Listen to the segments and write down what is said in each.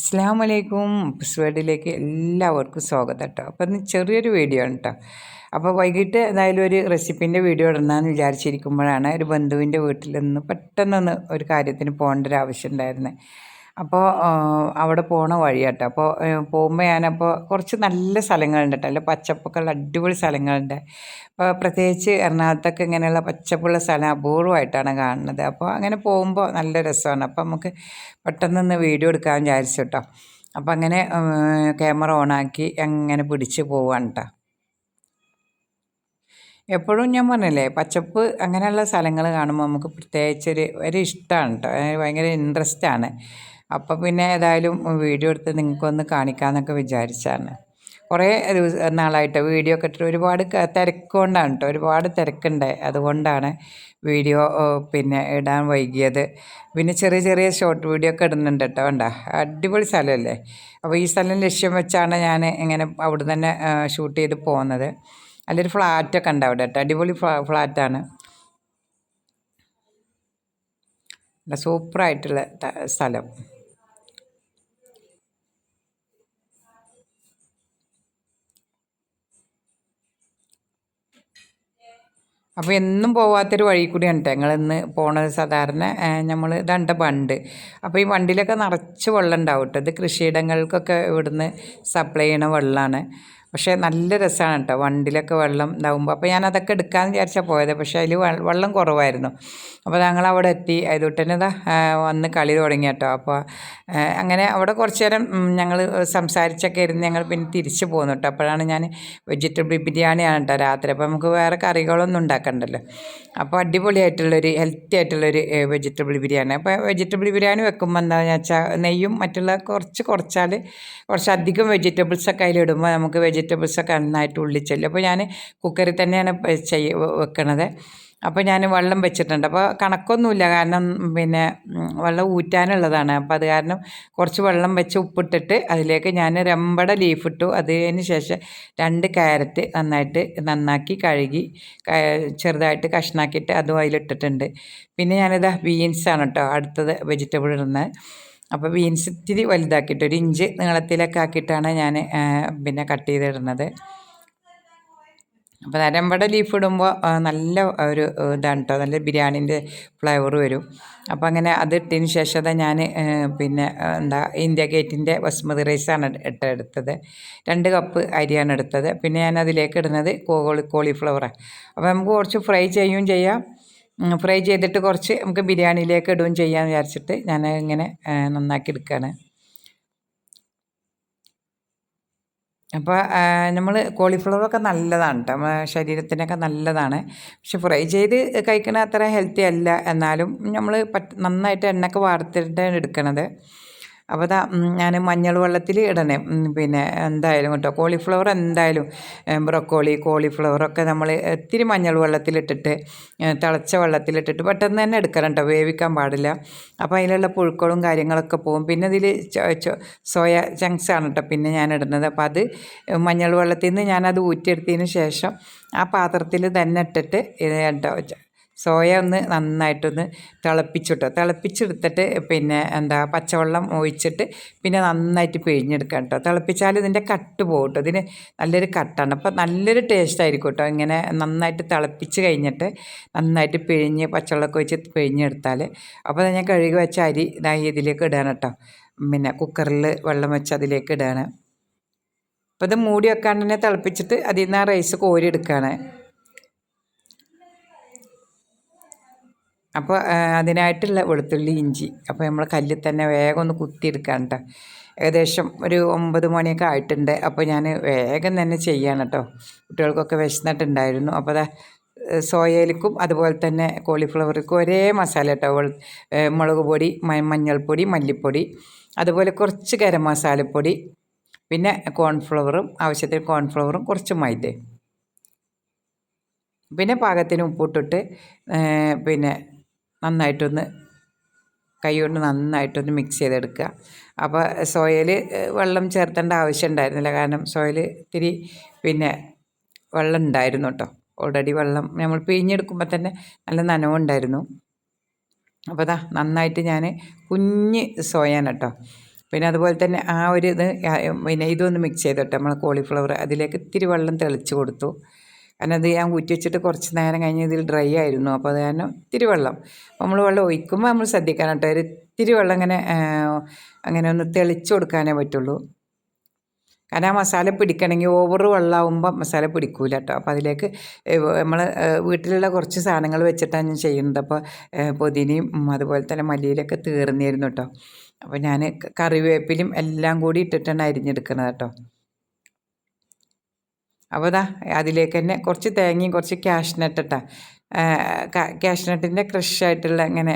അസ്സാം വലൈക്കും പുസ്വേഡിലേക്ക് എല്ലാവർക്കും സ്വാഗതം കേട്ടോ. അപ്പോൾ ചെറിയൊരു വീഡിയോ ആണ് കേട്ടോ. അപ്പോൾ വൈകിട്ട് ഏതായാലും ഒരു റെസിപ്പിന്റെ വീഡിയോ ഇടണമെന്ന് വിചാരിച്ചിരിക്കുമ്പോഴാണ് ഒരു ബന്ധുവിന്റെ വീട്ടിൽ നിന്ന് പെട്ടെന്നൊന്ന് ഒരു കാര്യത്തിന് പോകേണ്ട ഒരു ആവശ്യം ഉണ്ടായിരുന്നത് അപ്പോൾ അവിടെ പോണ വഴിയാട്ടോ. അപ്പോൾ പോകുമ്പോൾ ഞാനപ്പോൾ കുറച്ച് നല്ല സ്ഥലങ്ങളുണ്ട് കേട്ടോ അല്ല പച്ചപ്പൊക്കെയുള്ള അടിപൊളി സ്ഥലങ്ങളുണ്ട്. അപ്പോൾ പ്രത്യേകിച്ച് എറണാകുളത്തൊക്കെ ഇങ്ങനെയുള്ള പച്ചപ്പുള്ള സ്ഥലം അപൂർവമായിട്ടാണ് കാണുന്നത്. അപ്പോൾ അങ്ങനെ പോകുമ്പോൾ നല്ല രസമാണ്. അപ്പോൾ നമുക്ക് പെട്ടെന്നൊന്ന് വീഡിയോ എടുക്കാൻ വിചാരിച്ചു കേട്ടോ അപ്പോൾ അങ്ങനെ ക്യാമറ ഓണാക്കി അങ്ങനെ പിടിച്ച് പോവാണ് കേട്ടോ എപ്പോഴും ഞാൻ പറഞ്ഞില്ലേ പച്ചപ്പ് അങ്ങനെയുള്ള സ്ഥലങ്ങൾ കാണുമ്പോൾ നമുക്ക് പ്രത്യേകിച്ചൊരു ഒരു ഇഷ്ടമാണ് കേട്ടോ ഭയങ്കര ഇൻട്രസ്റ്റ് ആണ് അപ്പോൾ പിന്നെ ഏതായാലും വീഡിയോ എടുത്ത് നിങ്ങൾക്കൊന്ന് കാണിക്കാമെന്നൊക്കെ വിചാരിച്ചാണ്. കുറേ നാളായിട്ട് വീഡിയോ ഒക്കെ ഇട്ടിട്ട് ഒരുപാട് തിരക്കുകൊണ്ടാണ് കേട്ടോ ഒരുപാട് തിരക്കുണ്ട്. അതുകൊണ്ടാണ് വീഡിയോ പിന്നെ ഇടാൻ വൈകിയത്. പിന്നെ ചെറിയ ചെറിയ ഷോർട്ട് വീഡിയോ ഒക്കെ ഇടുന്നുണ്ട് കേട്ടോ വേണ്ട അടിപൊളി സ്ഥലമല്ലേ അപ്പോൾ ഈ സ്ഥലം ലക്ഷ്യം വെച്ചാണ് ഞാൻ ഇങ്ങനെ അവിടെ തന്നെ ഷൂട്ട് ചെയ്ത് പോകുന്നത് അതിലൊരു ഫ്ലാറ്റൊക്കെ ഉണ്ട് അവിടെ കേട്ടോ അടിപൊളി ഫ്ലാറ്റാണ് സൂപ്പറായിട്ടുള്ള സ്ഥലം. അപ്പോൾ എന്നും പോവാത്തൊരു വഴി കൂടിയാണ് കേട്ടോ ഞങ്ങളിന്ന് പോണത് സാധാരണ നമ്മൾ ഇതണ്ട ബണ്ട്. അപ്പോൾ ഈ വണ്ടിയിലൊക്കെ നിറച്ച് വെള്ളം ഉണ്ടാവും കേട്ടോ ഇത് കൃഷിയിടങ്ങൾക്കൊക്കെ ഇവിടുന്ന് സപ്ലൈ ചെയ്യണ വെള്ളമാണ് പക്ഷേ നല്ല രസമാണ് കേട്ടോ. വണ്ടിലൊക്കെ വെള്ളം ഇതാകുമ്പോൾ അപ്പോൾ ഞാൻ അതൊക്കെ എടുക്കാമെന്ന് വിചാരിച്ചാൽ പോയത്. പക്ഷേ അതിൽ വെള്ളം കുറവായിരുന്നു. അപ്പോൾ ഞങ്ങൾ അവിടെ എത്തി. അതുകൊണ്ടുതന്നെ ഇതാ വന്ന് കളി തുടങ്ങി കേട്ടോ. അപ്പോൾ അങ്ങനെ അവിടെ കുറച്ച് നേരം ഞങ്ങൾ സംസാരിച്ചൊക്കെ ഇരുന്ന് ഞങ്ങൾ പിന്നെ തിരിച്ചു പോകുന്നു കേട്ടോ. അപ്പോഴാണ് ഞാൻ വെജിറ്റബിൾ ബിരിയാണിയാണ് കേട്ടോ രാത്രി. അപ്പോൾ നമുക്ക് വേറെ കറികളൊന്നും ഉണ്ടാക്കണ്ടല്ലോ. അപ്പോൾ അടിപൊളിയായിട്ടുള്ളൊരു ഹെൽത്തി ആയിട്ടുള്ളൊരു വെജിറ്റബിൾ ബിരിയാണി. അപ്പോൾ വെജിറ്റബിൾ ബിരിയാണി വെക്കുമ്പോൾ എന്താണെന്ന് വെച്ചാൽ നെയ്യും മറ്റുള്ള കുറച്ച് കുറച്ചാൽ കുറച്ചധികം വെജിറ്റബിൾസൊക്കെ അതിലിടുമ്പോൾ നമുക്ക് വെജിറ്റബിൾസൊക്കെ നന്നായിട്ട് ഉള്ളിൽ അപ്പോൾ ഞാൻ കുക്കറിൽ തന്നെയാണ് ചെയ്യ വെക്കണത്. അപ്പോൾ ഞാൻ വെള്ളം വെച്ചിട്ടുണ്ട്. അപ്പോൾ കണക്കൊന്നുമില്ല. കാരണം പിന്നെ വെള്ളം ഊറ്റാനുള്ളതാണ്. അപ്പോൾ അത് കാരണം കുറച്ച് വെള്ളം വെച്ച് ഉപ്പിട്ടിട്ട് അതിലേക്ക് ഞാൻ രമ്പട ലീഫ് ഇട്ടു. അതിന് ശേഷം രണ്ട് ക്യാരറ്റ് നന്നായിട്ട് നന്നാക്കി കഴുകി ചെറുതായിട്ട് കഷ്ണാക്കിയിട്ട് അതും അതിലിട്ടിട്ടുണ്ട്. പിന്നെ ഞാനിത് ബീൻസാണ് കേട്ടോ അടുത്തത് വെജിറ്റബിൾ ഇടുന്നത്. അപ്പോൾ ബീൻസ് ഇത്തിരി വലുതാക്കിയിട്ട് ഒരു ഇഞ്ച് നീളത്തിലൊക്കെ ആക്കിയിട്ടാണ് ഞാൻ പിന്നെ കട്ട് ചെയ്തിടുന്നത്. അപ്പോൾ നരമ്പട ലീഫ് ഇടുമ്പോൾ നല്ല ഒരു ഇതാണ് കേട്ടോ നല്ല ബിരിയാണീന്റെ ഫ്ലേവർ വരും. അപ്പോൾ അങ്ങനെ അത് ഇട്ടതിന് ശേഷം ഞാൻ പിന്നെ എന്താ ഇന്ത്യ ഗേറ്റിന്റെ ബസ്മതി റൈസാണ് ഇട്ടെടുത്തത് രണ്ട് കപ്പ് അരിയാണ് എടുത്തത്. പിന്നെ ഞാൻ അതിലേക്ക് ഇടുന്നത് കോളി കോളിഫ്ലവറാണ് അപ്പോൾ നമുക്ക് കുറച്ച് ഫ്രൈ ചെയ്യുകയും ചെയ്യാം. ഫ്രൈ ചെയ്തിട്ട് കുറച്ച് നമുക്ക് ബിരിയാണിയിലേക്ക് ഇടുകയും ചെയ്യാമെന്ന് വിചാരിച്ചിട്ട് ഞാൻ ഇങ്ങനെ നന്നാക്കി എടുക്കുകയാണ് അപ്പോൾ നമ്മൾ കോളിഫ്ലവറൊക്കെ നല്ലതാണ് കേട്ടോ നമ്മുടെ ശരീരത്തിനൊക്കെ നല്ലതാണ്. പക്ഷെ ഫ്രൈ ചെയ്ത് കഴിക്കണ അത്ര ഹെൽത്തി അല്ല. എന്നാലും നമ്മൾ നന്നായിട്ട് എണ്ണയൊക്കെ വാർത്തിട്ടാണ് എടുക്കണത്. അപ്പോൾ അതാ ഞാൻ മഞ്ഞൾ വെള്ളത്തിൽ ഇടണേ. പിന്നെ എന്തായാലും കേട്ടോ കോളിഫ്ലവർ എന്തായാലും ബ്രൊക്കോളി കോളിഫ്ലവറൊക്കെ നമ്മൾ ഇത്തിരി മഞ്ഞൾ വെള്ളത്തിലിട്ടിട്ട് തിളച്ച വെള്ളത്തിലിട്ടിട്ട് പെട്ടെന്ന് തന്നെ എടുക്കണം കേട്ടോ വേവിക്കാൻ പാടില്ല. അപ്പോൾ അതിലുള്ള പുഴുക്കളും കാര്യങ്ങളൊക്കെ പോകും പിന്നെ ഇതിൽ സോയ ആണ് കേട്ടോ പിന്നെ ഞാൻ ഇടുന്നത്. അപ്പോൾ അത് മഞ്ഞൾ വെള്ളത്തിൽ നിന്ന് ഞാനത് ഊറ്റിയെടുത്തതിന് ശേഷം ആ പാത്രത്തിൽ തന്നെ ഇട്ടിട്ട് ഇത് കേട്ടോ സോയ ഒന്ന് നന്നായിട്ടൊന്ന് തിളപ്പിച്ചിട്ടോ. തിളപ്പിച്ചെടുത്തിട്ട് പിന്നെ എന്താ പച്ചവെള്ളം ഒഴിച്ചിട്ട് പിന്നെ നന്നായിട്ട് പിഴിഞ്ഞെടുക്കാം കേട്ടോ തിളപ്പിച്ചാൽ ഇതിന്റെ കട്ട് പോകും ഇതിന് നല്ലൊരു കട്ടാണ്. അപ്പോൾ നല്ലൊരു ടേസ്റ്റ് ആയിരിക്കും കേട്ടോ ഇങ്ങനെ നന്നായിട്ട് തിളപ്പിച്ച് കഴിഞ്ഞിട്ട് നന്നായിട്ട് പിഴിഞ്ഞ് പച്ചവെള്ളമൊക്കെ ഒഴിച്ച് പിഴിഞ്ഞെടുത്താൽ. അപ്പോൾ ഞാൻ കഴുകി വെച്ച അരി ഇതായി ഇതിലേക്ക് ഇടാണ് കേട്ടോ. പിന്നെ കുക്കറിൽ വെള്ളം വെച്ച് അതിലേക്ക് ഇടാണ്. അപ്പോൾ ഇത് മൂടി വെക്കാണ്ട് തന്നെ തിളപ്പിച്ചിട്ട് അതിൽ നിന്ന് ആ റൈസ് കോരി എടുക്കുകയാണ്. അപ്പോൾ അതിനായിട്ടുള്ള വെളുത്തുള്ളി ഇഞ്ചി. അപ്പോൾ നമ്മൾ കല്ലിൽ തന്നെ വേഗം ഒന്ന് കുത്തിയെടുക്കാം കേട്ടോ. ഏകദേശം ഒരു ഒമ്പത് മണിയൊക്കെ ആയിട്ടുണ്ട്. അപ്പോൾ ഞാൻ വേഗം തന്നെ ചെയ്യാണ് കേട്ടോ. കുട്ടികൾക്കൊക്കെ വിശന്നിട്ടുണ്ടായിരുന്നു. അപ്പോൾ അതാ സോയയിലേക്കും അതുപോലെ തന്നെ കോളിഫ്ലവർക്കും ഒരേ മസാല കേട്ടോ. മുളക് പൊടി മഞ്ഞൾപ്പൊടി മല്ലിപ്പൊടി അതുപോലെ കുറച്ച് ഗരം മസാലപ്പൊടി പിന്നെ കോൺഫ്ലവറും ആവശ്യത്തിന് കോൺഫ്ലവറും കുറച്ച് മൈദയും പിന്നെ പാകത്തിന് ഉപ്പിട്ടിട്ട് പിന്നെ നന്നായിട്ടൊന്ന് കൈകൊണ്ട് നന്നായിട്ടൊന്ന് മിക്സ് ചെയ്തെടുക്കുക. അപ്പോൾ സോയയിൽ വെള്ളം ചേർത്തേണ്ട ആവശ്യം ഉണ്ടായിരുന്നില്ല. കാരണം സോയൽ ഇത്തിരി പിന്നെ വെള്ളം ഉണ്ടായിരുന്നു കേട്ടോ. ഓൾറെഡി വെള്ളം നമ്മൾ പിഴിഞ്ഞെടുക്കുമ്പോൾ തന്നെ നല്ല നനവുണ്ടായിരുന്നു അപ്പോൾ അതാ നന്നായിട്ട് ഞാൻ കുഞ്ഞ് സോയാണ് കേട്ടോ. പിന്നെ അതുപോലെ തന്നെ ആ ഒരു ഇത് പിന്നെ ഇതൊന്ന് മിക്സ് ചെയ്തോട്ടെ നമ്മൾ കോളിഫ്ലവർ അതിലേക്ക് ഇത്തിരി വെള്ളം തെളിച്ച് കൊടുത്തു. കാരണം അത് ഞാൻ കുറ്റിച്ചിട്ട് കുറച്ച് നേരം കഴിഞ്ഞ് ഇതിൽ ഡ്രൈ ആയിരുന്നു. അപ്പോൾ അത് കാരണം ഇത്തിരി വെള്ളം. നമ്മൾ വെള്ളം ഒഴിക്കുമ്പോൾ നമ്മൾ ശ്രദ്ധിക്കണം കേട്ടോ. ഒരു ഇത്തിരി വെള്ളം ഇങ്ങനെ അങ്ങനെ ഒന്ന് തെളിച്ച് കൊടുക്കാനേ പറ്റുള്ളൂ. കാരണം ആ മസാല പിടിക്കണമെങ്കിൽ ഓവർ വെള്ളമാകുമ്പോൾ മസാല പിടിക്കൂല കേട്ടോ. അപ്പോൾ അതിലേക്ക് നമ്മൾ വീട്ടിലുള്ള കുറച്ച് സാധനങ്ങൾ വെച്ചിട്ടാണ് ഞാൻ ചെയ്യുന്നത്. അപ്പോൾ പൊതിനയും അതുപോലെ തന്നെ മല്ലിയിലൊക്കെ തീർന്നിരുന്നു കേട്ടോ. അപ്പോൾ ഞാൻ കറിവേപ്പിലും എല്ലാം കൂടി ഇട്ടിട്ടാണ് അരിഞ്ഞെടുക്കുന്നത് കേട്ടോ. അപ്പോൾ ഇതാ അതിലേക്ക് തന്നെ കുറച്ച് തേങ്ങയും കുറച്ച് ക്യാഷ്നട്ട് ഇട്ടാ. ക്യാഷ്നട്ടിന്റെ ആയിട്ടുള്ള ഇങ്ങനെ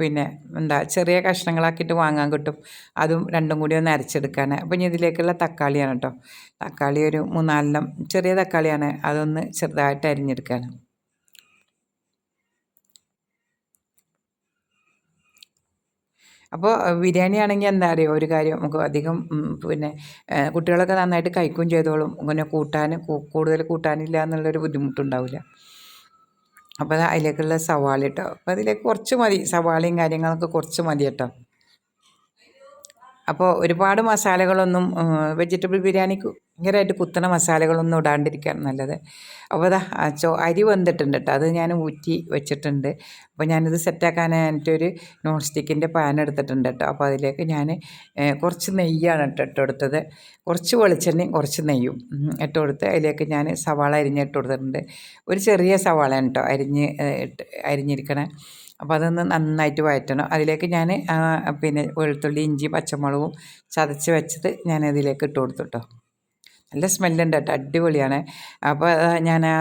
പിന്നെ എന്താ ചെറിയ കഷ്ണങ്ങളാക്കിയിട്ട് വാങ്ങാൻ കിട്ടും. അതും രണ്ടും കൂടി ഒന്ന് അരച്ചെടുക്കാൻ അപ്പോൾ ഇനി ഇതിലേക്കുള്ള തക്കാളിയാണ് കേട്ടോ തക്കാളി ഒരു മൂന്നാലെണ്ണം ചെറിയ തക്കാളിയാണ്. അതൊന്ന് ചെറുതായിട്ട് അരിഞ്ഞെടുക്കാൻ അപ്പോൾ ബിരിയാണി ആണെങ്കിൽ എന്താ അറിയുക ഒരു കാര്യം നമുക്ക് അധികം പിന്നെ കുട്ടികളൊക്കെ നന്നായിട്ട് കഴിക്കുകയും ചെയ്തോളും. ഇങ്ങനെ കൂട്ടാൻ കൂടുതൽ കൂട്ടാനില്ല എന്നുള്ളൊരു ബുദ്ധിമുട്ടുണ്ടാവില്ല അപ്പോൾ അതിലേക്കുള്ള സവാള കേട്ടോ അപ്പോൾ അതിലേക്ക് കുറച്ച് മതി. സവാളയും കാര്യങ്ങളൊക്കെ കുറച്ച് മതി കേട്ടോ അപ്പോൾ ഒരുപാട് മസാലകളൊന്നും വെജിറ്റബിൾ ബിരിയാണിക്ക് ഭയങ്കരമായിട്ട് കുത്തണ മസാലകളൊന്നും ഇടാണ്ടിരിക്കാൻ നല്ലത്. അപ്പോൾ അതാ ചോ അരി വന്നിട്ടുണ്ട് കേട്ടോ. അത് ഞാൻ ഊറ്റി വെച്ചിട്ടുണ്ട്. അപ്പോൾ ഞാനിത് സെറ്റാക്കാനായിട്ട് ഒരു നോൺ സ്റ്റിക്കിന്റെ പാൻ എടുത്തിട്ടുണ്ട് കേട്ടോ. അപ്പോൾ അതിലേക്ക് ഞാൻ കുറച്ച് നെയ്യാണ് കേട്ടോ ഇട്ട് കൊടുത്തത്. കുറച്ച് വെളിച്ചെണ്ണയും കുറച്ച് നെയ്യും ഇട്ട് കൊടുത്ത് അതിലേക്ക് ഞാൻ സവാള അരിഞ്ഞിട്ട് കൊടുത്തിട്ടുണ്ട്. ഒരു ചെറിയ സവാളയാണ് കേട്ടോ അരിഞ്ഞ് അരിഞ്ഞിരിക്കണേ. അപ്പോൾ അതൊന്ന് നന്നായിട്ട് വഴറ്റണം. അതിലേക്ക് ഞാൻ പിന്നെ വെളുത്തുള്ളി ഇഞ്ചി പച്ചമുളകും ചതച്ച് വെച്ചത് ഞാൻ അതിലേക്ക് ഇട്ട് കൊടുത്തു കേട്ടോ. നല്ല സ്മെല്ലുണ്ട് കേട്ടോ അടിപൊളിയാണ്. അപ്പോൾ ഞാൻ ആ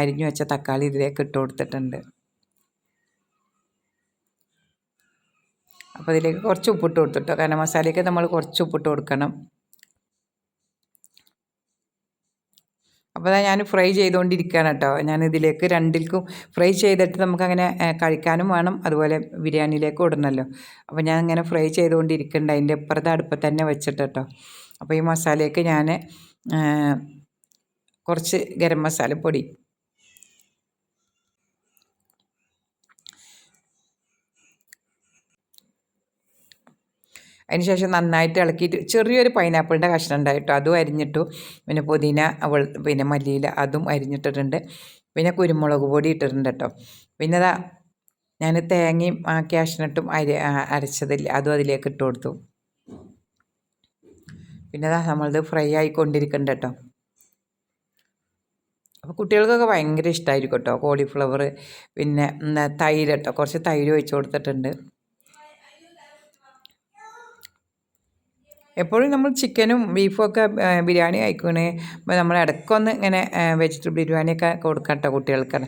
അരിഞ്ഞു വെച്ച തക്കാളി ഇതിലേക്ക് ഇട്ട് കൊടുത്തിട്ടുണ്ട്. അപ്പോൾ ഇതിലേക്ക് കുറച്ച് ഉപ്പിട്ട് കൊടുത്തു കേട്ടോ. കാരണം മസാലയ്ക്ക് നമ്മൾ കുറച്ച് ഉപ്പിട്ട് കൊടുക്കണം. അപ്പോൾ ഞാൻ ഫ്രൈ ചെയ്തുകൊണ്ടിരിക്കുകയാണ് കേട്ടോ ഞാൻ ഇതിലേക്ക് രണ്ടിൽക്കും ഫ്രൈ ചെയ്തിട്ട് നമുക്കങ്ങനെ കഴിക്കാനും വേണം. അതുപോലെ ബിരിയാണിയിലേക്ക് ഇടണമല്ലോ അപ്പോൾ ഞാൻ ഇങ്ങനെ ഫ്രൈ ചെയ്തുകൊണ്ടിരിക്കുന്നുണ്ട് അതിന്റെ ഇപ്പുറത്തെ അടുപ്പത്ത് തന്നെ വെച്ചിട്ട് കേട്ടോ അപ്പോൾ ഈ മസാലയ്ക്ക് ഞാൻ കുറച്ച് ഗരം മസാലപ്പൊടി അതിനുശേഷം നന്നായിട്ട് ഇളക്കിയിട്ട് ചെറിയൊരു പൈനാപ്പിളിന്റെ കഷ്ണം ഉണ്ടായിട്ടോ അതും അരിഞ്ഞിട്ടു. പിന്നെ പുതിന അവൾ പിന്നെ മല്ലിയില അതും അരിഞ്ഞിട്ടിട്ടുണ്ട്. പിന്നെ കുരുമുളക് പൊടി ഇട്ടിട്ടുണ്ട് കേട്ടോ. പിന്നെ അതാ ഞാൻ തേങ്ങയും ക്യാഷ്നട്ടും അരി അരച്ചതിൽ അതും അതിലേക്ക് ഇട്ട് കൊടുത്തു. പിന്നെ അതാ നമ്മളത് ഫ്രൈ ആയിക്കൊണ്ടിരിക്കുന്നുണ്ട് കേട്ടോ. അപ്പോൾ കുട്ടികൾക്കൊക്കെ ഭയങ്കര ഇഷ്ടമായിരിക്കും കേട്ടോ. കോളിഫ്ലവർ പിന്നെ തൈര് കേട്ടോ. കുറച്ച് തൈര് ഒഴിച്ച് കൊടുത്തിട്ടുണ്ട്. എപ്പോഴും നമ്മൾ ചിക്കനും ബീഫും ഒക്കെ ബിരിയാണി കഴിക്കണേ നമ്മൾ ഇടയ്ക്കൊന്ന് ഇങ്ങനെ വെജിറ്റബിൾ ബിരിയാണിയൊക്കെ കേട്ടോ കുട്ടികൾക്ക്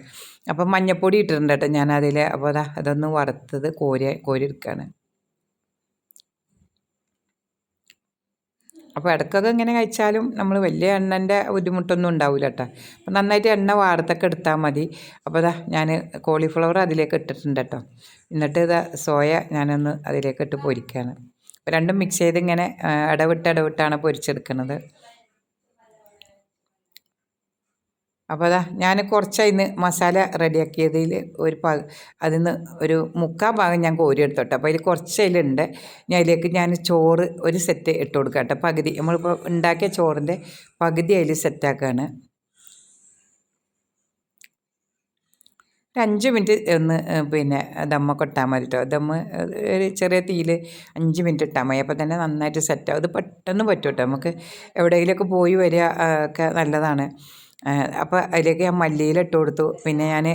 അപ്പം മഞ്ഞപ്പൊടി ഇട്ടിട്ടുണ്ട് കേട്ടോ ഞാൻ അതിൽ. അപ്പോൾ അതാ അതൊന്ന് വറുത്തത് കോരി കോരി എടുക്കുകയാണ് അപ്പോൾ ഇടയ്ക്കൊക്കെ ഇങ്ങനെ കഴിച്ചാലും നമ്മൾ വലിയ എണ്ണന്റെ ബുദ്ധിമുട്ടൊന്നും ഉണ്ടാവില്ല കേട്ടോ. അപ്പം നന്നായിട്ട് എണ്ണ വാർത്തൊക്കെ എടുത്താൽ മതി. അപ്പോൾ ഇതാ ഞാൻ കോളിഫ്ലവർ അതിലേക്ക് ഇട്ടിട്ടുണ്ട് കേട്ടോ. എന്നിട്ട് ഇതാ സോയ ഞാനൊന്ന് അതിലേക്ക് ഇട്ട് പൊരിക്കുകയാണ് രണ്ടും മിക്സ് ചെയ്ത് ഇങ്ങനെ ഇടവിട്ട് ഇടവിട്ടാണ് പൊരിച്ചെടുക്കുന്നത്. അപ്പോൾ അതാ ഞാൻ കുറച്ചതിന് മസാല റെഡിയാക്കിയതിൽ ഒരു പാക അതിൽ നിന്ന് ഒരു മുക്കാൽ ഭാഗം ഞാൻ കോരി എടുത്തോട്ടെ. അപ്പോൾ അതിൽ കുറച്ച് അതിലുണ്ട് ഞാൻ അതിലേക്ക് ഞാൻ ചോറ് ഒരു സെറ്റ് ഇട്ട് കൊടുക്കാം കേട്ടോ പകുതി നമ്മളിപ്പോൾ ഉണ്ടാക്കിയ ചോറിന്റെ പകുതി അതിൽ സെറ്റാക്കുകയാണ് ഒരു അഞ്ച് മിനിറ്റ് ഒന്ന് പിന്നെ ദമ്മൊക്കെ ഇട്ടാൽ മതി കേട്ടോ ദമ്മ് ഒരു ചെറിയ തീയിൽ അഞ്ച് മിനിറ്റ് ഇട്ടാൽ മതി. അപ്പോൾ തന്നെ നന്നായിട്ട് സെറ്റാവും അത് പെട്ടെന്ന് പറ്റും കേട്ടോ നമുക്ക് എവിടെയെങ്കിലുമൊക്കെ പോയി വരിക ഒക്കെ നല്ലതാണ്. അപ്പോൾ അതിലേക്ക് ഞാൻ മല്ലിയില ഇട്ട് കൊടുത്തു. പിന്നെ ഞാൻ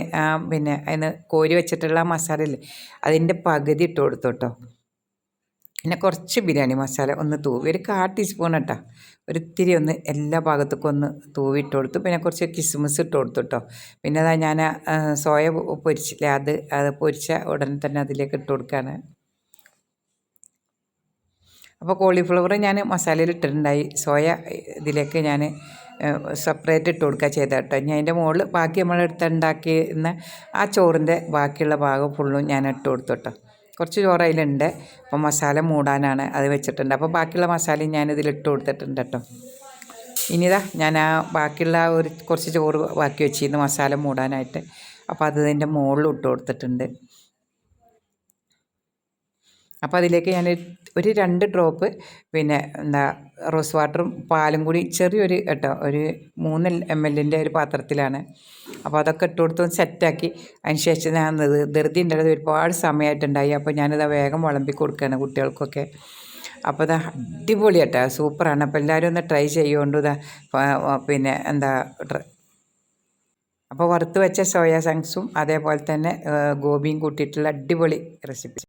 പിന്നെ അതിന് കോരി വെച്ചിട്ടുള്ള മസാലയില്ലേ അതിന്റെ പകുതി ഇട്ട് കൊടുത്തു കേട്ടോ പിന്നെ കുറച്ച് ബിരിയാണി മസാല ഒന്ന് തൂവി ഒരു കാ ടീസ്പൂൺ കേട്ടോ ഒരു ഇത്തിരി ഒന്ന് എല്ലാ ഭാഗത്തേക്കും ഒന്ന് തൂവി ഇട്ട് കൊടുത്തു. പിന്നെ കുറച്ച് കിസ്മിസ് ഇട്ട് കൊടുത്തു കേട്ടോ പിന്നെ അതാ ഞാൻ സോയ പൊരിച്ചില്ല അത് അത് പൊരിച്ച ഉടനെ തന്നെ അതിലേക്ക് ഇട്ട് കൊടുക്കുകയാണ് അപ്പോൾ കോളിഫ്ലവർ ഞാൻ മസാലയിൽ ഇട്ടിട്ടുണ്ടായി. സോയ ഇതിലേക്ക് ഞാൻ സെപ്പറേറ്റ് ഇട്ട് കൊടുക്കുക ചെയ്ത കേട്ടോ ഞാൻ അതിന്റെ മുകളിൽ ബാക്കി നമ്മൾ എടുത്തുണ്ടാക്കിയിരുന്ന ആ ചോറിന്റെ ബാക്കിയുള്ള ഭാഗം ഫുള്ളും ഞാൻ ഇട്ട് കൊടുത്തു കേട്ടോ കുറച്ച് ചോറ് അതിലുണ്ട് അപ്പോൾ മസാല മൂടാനാണ് അത് വെച്ചിട്ടുണ്ട്. അപ്പോൾ ബാക്കിയുള്ള മസാലയും ഇട്ട് കൊടുത്തിട്ടുണ്ട് കേട്ടോ. ഇനിതാ ഞാൻ ആ ബാക്കിയുള്ള ഒരു കുറച്ച് ചോറ് ബാക്കി വെച്ചിരുന്നു മസാല മൂടാനായിട്ട്. അപ്പോൾ അത് ഇതിന്റെ മുകളിൽ ഇട്ട് കൊടുത്തിട്ടുണ്ട്. അപ്പോൾ അതിലേക്ക് ഞാൻ ഒരു രണ്ട് ഡ്രോപ്പ് പിന്നെ എന്താ റോസ് വാട്ടറും പാലും കൂടി ചെറിയൊരു കേട്ടോ ഒരു മൂന്ന് എം എല്ലിന്റെ ഒരു പാത്രത്തിലാണ്. അപ്പോൾ അതൊക്കെ ഇട്ട് കൊടുത്ത് സെറ്റാക്കി. അതിന് ശേഷം ഞാൻ ധൃതി ഉണ്ടായത് ഒരുപാട് സമയമായിട്ടുണ്ടായി അപ്പോൾ ഞാനിത് വേഗം വിളമ്പി കൊടുക്കുകയാണ് കുട്ടികൾക്കൊക്കെ. അപ്പോൾ ഇതാ അടിപൊളി കേട്ടോ സൂപ്പറാണ്. അപ്പോൾ എല്ലാവരും ഒന്ന് ട്രൈ ചെയ്യുകൊണ്ട് ഇതാ പിന്നെ എന്താ അപ്പോൾ വറുത്ത് വെച്ച സോയാ സങ്സും അതേപോലെ തന്നെ ഗോപിയും കൂട്ടിയിട്ടുള്ള അടിപൊളി റെസിപ്പി.